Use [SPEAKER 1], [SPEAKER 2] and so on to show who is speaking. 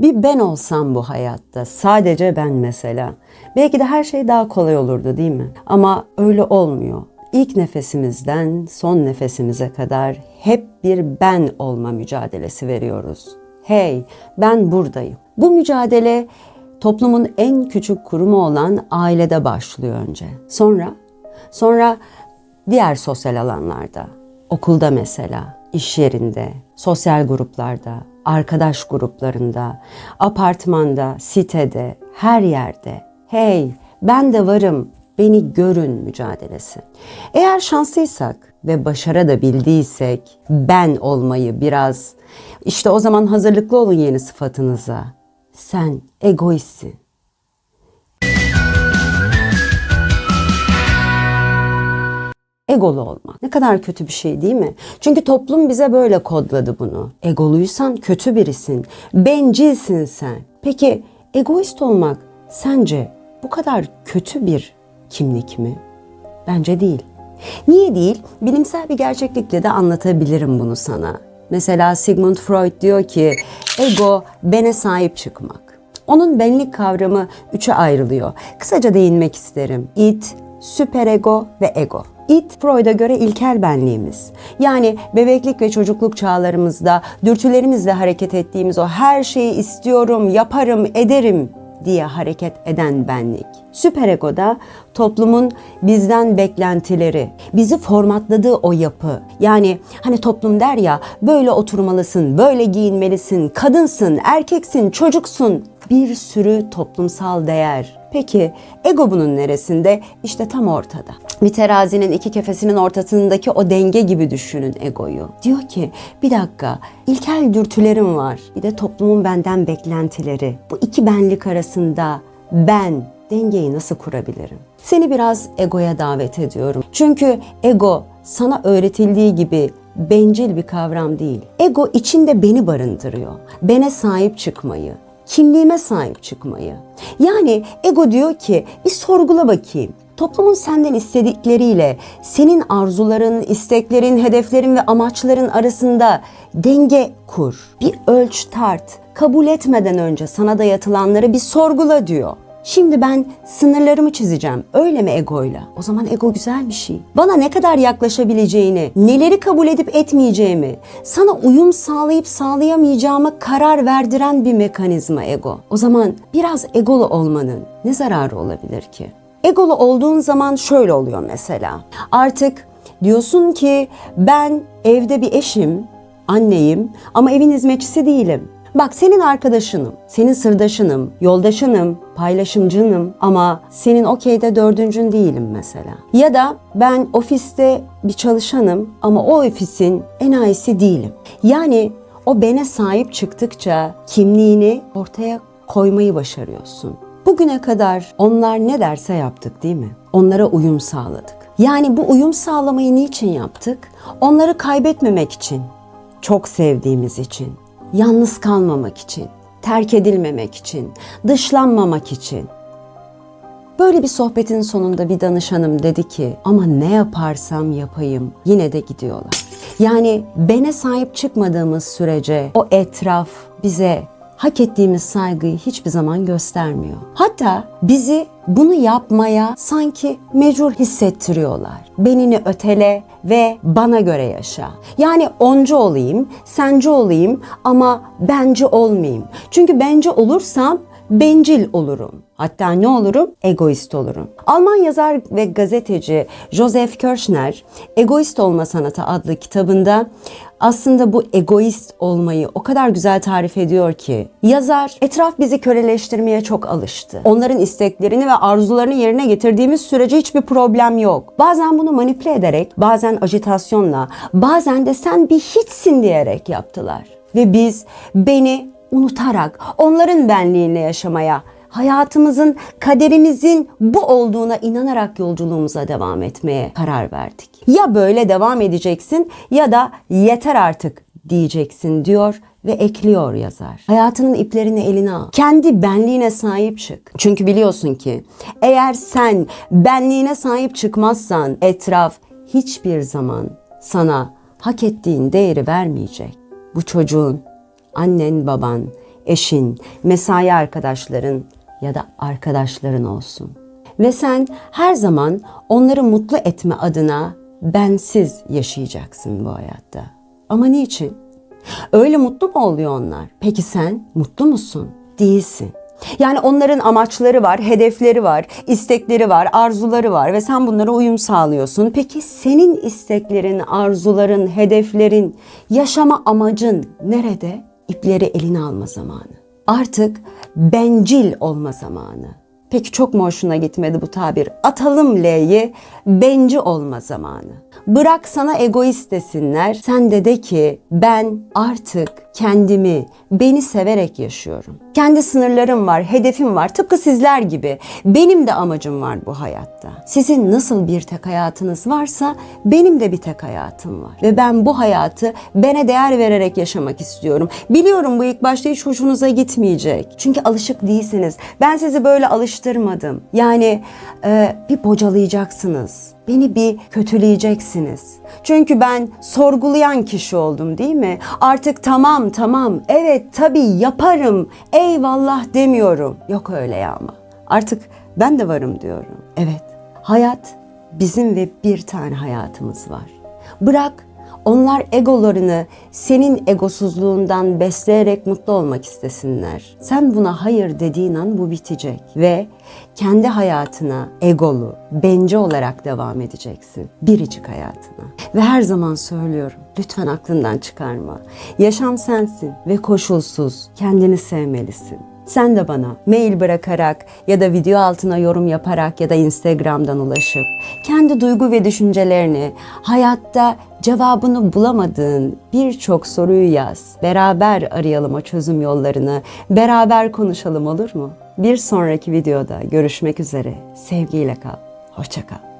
[SPEAKER 1] Bir ben olsam bu hayatta, sadece ben mesela. Belki de her şey daha kolay olurdu değil mi? Ama öyle olmuyor. İlk nefesimizden son nefesimize kadar hep bir ben olma mücadelesi veriyoruz. Hey, ben buradayım. Bu mücadele toplumun en küçük kurumu olan ailede başlıyor önce. Sonra, sonra diğer sosyal alanlarda, okulda mesela, iş yerinde, sosyal gruplarda, arkadaş gruplarında, apartmanda, sitede, her yerde. Hey, ben de varım, beni görün mücadelesi. Eğer şanslıysak ve başarabildiysek ben olmayı biraz işte o zaman hazırlıklı olun yeni sıfatınıza. Sen egoistsin. Egolu olmak. Ne kadar kötü bir şey değil mi? Çünkü toplum bize böyle kodladı bunu. Egoluysan kötü birisin. Bencilsin sen. Peki egoist olmak sence bu kadar kötü bir kimlik mi? Bence değil. Niye değil? Bilimsel bir gerçeklikle de anlatabilirim bunu sana. Mesela Sigmund Freud diyor ki ego bene sahip çıkmak. Onun benlik kavramı üçe ayrılıyor. Kısaca değinmek isterim. It, süperego ve ego. It, Freud'a göre ilkel benliğimiz. Yani bebeklik ve çocukluk çağlarımızda dürtülerimizle hareket ettiğimiz o her şeyi istiyorum, yaparım, ederim diye hareket eden benlik. Süperego da toplumun bizden beklentileri, bizi formatladığı o yapı. Yani hani toplum der ya böyle oturmalısın, böyle giyinmelisin, kadınsın, erkeksin, çocuksun. Bir sürü toplumsal değer. Peki ego bunun neresinde? İşte tam ortada. Bir terazinin iki kefesinin ortasındaki o denge gibi düşünün egoyu. Diyor ki bir dakika ilkel dürtülerim var. Bir de toplumun benden beklentileri. Bu iki benlik arasında ben dengeyi nasıl kurabilirim? Seni biraz egoya davet ediyorum. Çünkü ego sana öğretildiği gibi bencil bir kavram değil. Ego içinde beni barındırıyor. Bene sahip çıkmayı, kimliğime sahip çıkmayı. Yani ego diyor ki bir sorgula bakayım. Toplumun senden istedikleriyle senin arzuların, isteklerin, hedeflerin ve amaçların arasında denge kur. Bir ölç tart. Kabul etmeden önce sana dayatılanları bir sorgula diyor. Şimdi ben sınırlarımı çizeceğim. Öyle mi egoyla? O zaman ego güzel bir şey. Bana ne kadar yaklaşabileceğini, neleri kabul edip etmeyeceğimi, sana uyum sağlayıp sağlayamayacağıma karar verdiren bir mekanizma ego. O zaman biraz egolu olmanın ne zararı olabilir ki? Egolu olduğun zaman şöyle oluyor mesela. Artık diyorsun ki ben evde bir eşim, anneyim ama evin hizmetçisi değilim. Bak senin arkadaşınım, senin sırdaşınım, yoldaşınım, paylaşımcınım ama senin okeyde dördüncün değilim mesela. Ya da ben ofiste bir çalışanım ama o ofisin enayisi değilim. Yani o bene sahip çıktıkça kimliğini ortaya koymayı başarıyorsun. Bugüne kadar onlar ne derse yaptık değil mi? Onlara uyum sağladık. Yani bu uyum sağlamayı niçin yaptık? Onları kaybetmemek için, çok sevdiğimiz için, yalnız kalmamak için, terk edilmemek için, dışlanmamak için. Böyle bir sohbetin sonunda bir danışanım dedi ki ama ne yaparsam yapayım yine de gidiyorlar. Yani bene sahip çıkmadığımız sürece o etraf bize hak ettiğimiz saygıyı hiçbir zaman göstermiyor. Hatta bizi bunu yapmaya sanki mecbur hissettiriyorlar. Benini ötele ve bana göre yaşa. Yani oncu olayım, sence olayım ama bence olmayayım. Çünkü bence olursam bencil olurum. Hatta ne olurum? Egoist olurum. Alman yazar ve gazeteci Joseph Kirchner, Egoist Olma Sanatı adlı kitabında aslında bu egoist olmayı o kadar güzel tarif ediyor ki yazar etraf bizi köleleştirmeye çok alıştı. Onların isteklerini ve arzularını yerine getirdiğimiz sürece hiçbir problem yok. Bazen bunu manipüle ederek, bazen ajitasyonla, bazen de sen bir hiçsin diyerek yaptılar. Ve biz beni unutarak onların benliğinde yaşamaya, hayatımızın, kaderimizin bu olduğuna inanarak yolculuğumuza devam etmeye karar verdik. Ya böyle devam edeceksin ya da yeter artık diyeceksin diyor ve ekliyor yazar. Hayatının iplerini eline al. Kendi benliğine sahip çık. Çünkü biliyorsun ki eğer sen benliğine sahip çıkmazsan etraf hiçbir zaman sana hak ettiğin değeri vermeyecek. Bu çocuğun, annen, baban, eşin, mesai arkadaşların ya da arkadaşların olsun. Ve sen her zaman onları mutlu etme adına bensiz yaşayacaksın bu hayatta. Ama niçin? Öyle mutlu mu oluyor onlar? Peki sen mutlu musun? Değilsin. Yani onların amaçları var, hedefleri var, istekleri var, arzuları var ve sen bunlara uyum sağlıyorsun. Peki senin isteklerin, arzuların, hedeflerin, yaşama amacın nerede? İpleri eline alma zamanı. Artık bencil olma zamanı. Peki çok mu hoşuna gitmedi bu tabir? Atalım L'yi, benci olma zamanı. Bırak sana egoist desinler. Sen de de ki ben artık kendimi, beni severek yaşıyorum. Kendi sınırlarım var, hedefim var. Tıpkı sizler gibi. Benim de amacım var bu hayatta. Sizin nasıl bir tek hayatınız varsa benim de bir tek hayatım var. Ve ben bu hayatı bana değer vererek yaşamak istiyorum. Biliyorum bu ilk başta hiç hoşunuza gitmeyecek. Çünkü alışık değilsiniz. Ben sizi böyle alıştırmadım. Yani e, bir bocalayacaksınız. Beni bir kötüleyeceksiniz. Çünkü ben sorgulayan kişi oldum değil mi? Artık tamam tamam evet tabii yaparım eyvallah demiyorum. Yok öyle ya ama. Artık ben de varım diyorum. Evet hayat bizim ve bir tane hayatımız var. Bırak onlar egolarını senin egosuzluğundan besleyerek mutlu olmak istesinler. Sen buna hayır dediğin an bu bitecek ve kendi hayatına egolu, bence olarak devam edeceksin. Biricik hayatına. Ve her zaman söylüyorum, lütfen aklından çıkarma. Yaşam sensin ve koşulsuz kendini sevmelisin. Sen de bana mail bırakarak ya da video altına yorum yaparak ya da Instagram'dan ulaşıp kendi duygu ve düşüncelerini hayatta cevabını bulamadığın birçok soruyu yaz. Beraber arayalım o çözüm yollarını. Beraber konuşalım olur mu? Bir sonraki videoda görüşmek üzere. Sevgiyle kal. Hoşça kal.